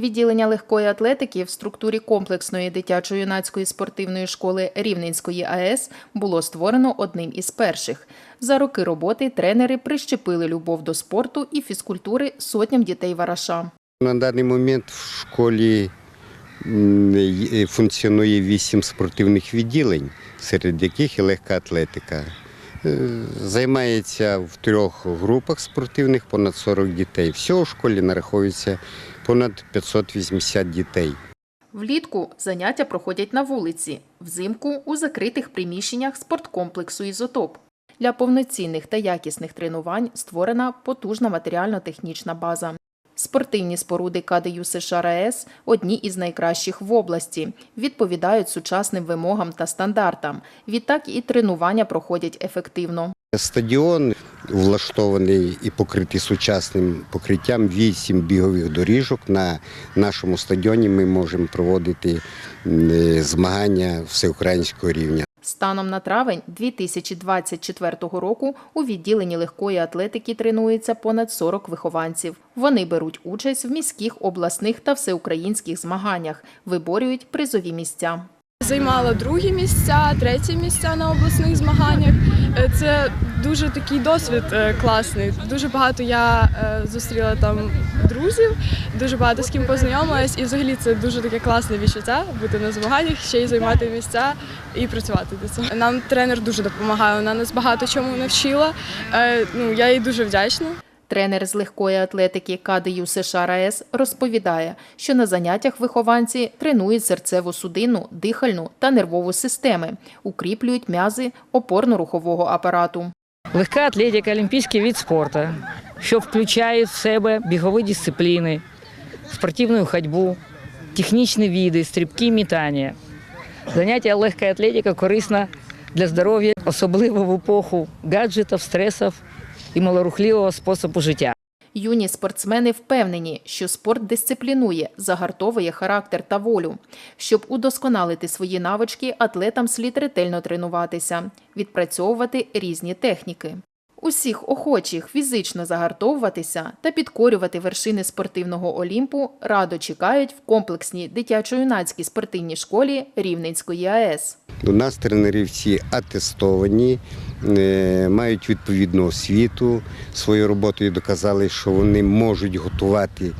Відділення легкої атлетики в структурі комплексної дитячо-юнацької спортивної школи Рівненської АЕС було створено одним із перших. За роки роботи тренери прищепили любов до спорту і фізкультури сотням дітей вараша. На даний момент в школі функціонує вісім спортивних відділень, серед яких і легка атлетика. Е, Займається в трьох групах спортивних понад 40 дітей. Всього в школі нараховується понад 580 дітей. Влітку заняття проходять на вулиці, взимку у закритих приміщеннях спорткомплексу «Ізотоп». Для повноцінних та якісних тренувань створена потужна матеріально-технічна база. Спортивні споруди КДЮ США РАЕС одні із найкращих в області, відповідають сучасним вимогам та стандартам. Відтак і тренування проходять ефективно. Стадіон влаштований і покритий сучасним покриттям вісім бігових доріжок. На нашому стадіоні ми можемо проводити змагання всеукраїнського рівня. Станом на травень 2024 року у відділенні легкої атлетики тренується понад 40 вихованців. Вони беруть участь в міських, обласних та всеукраїнських змаганнях, виборюють призові місця. Займала другі місця, треті місця на обласних змаганнях. Е, Це дуже такий досвід е, класний. Дуже багато я е, зустріла там друзів, дуже багато з ким познайомилась, і взагалі це дуже таке класне відчуття бути на змаганнях, ще й займати місця і працювати до цього. Нам тренер дуже допомагає. Вона нас багато чому навчила. Ну я їй дуже вдячна. Тренер з легкої атлетики КДЮ США РАЕС розповідає, що на заняттях вихованці тренують серцево-судинну, дихальну та нервову системи, укріплюють м'язи опорно-рухового апарату. Легка атлетика олімпійський вид спорту, що включає в себе бігові дисципліни, спортивну ходьбу, технічні види, стрибки, метання. Заняття легкої атлетики корисно для здоров'я, особливо в епоху гаджетів, стресів і малорухливого способу життя. Юні спортсмени впевнені, що спорт дисциплінує, загартовує характер та волю. Щоб удосконалити свої навички, атлетам слід ретельно тренуватися, відпрацьовувати різні техніки. Усіх охочих фізично загартовуватися та підкорювати вершини спортивного олімпу радо чекають в комплексній дитячо-юнацькій спортивній школі Рівненської АЕС. У нас тренери всі атестовані, е, мають відповідну освіту. Своєю роботою доказали, що вони можуть готувати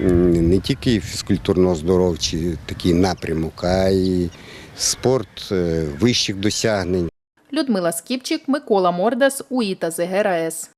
не тільки фізкультурно-оздоровчий такий напрямок, а й спорт е, вищих досягнень. Людмила Скіпчик, Микола Мордас, УІТА ЗГРАЕС.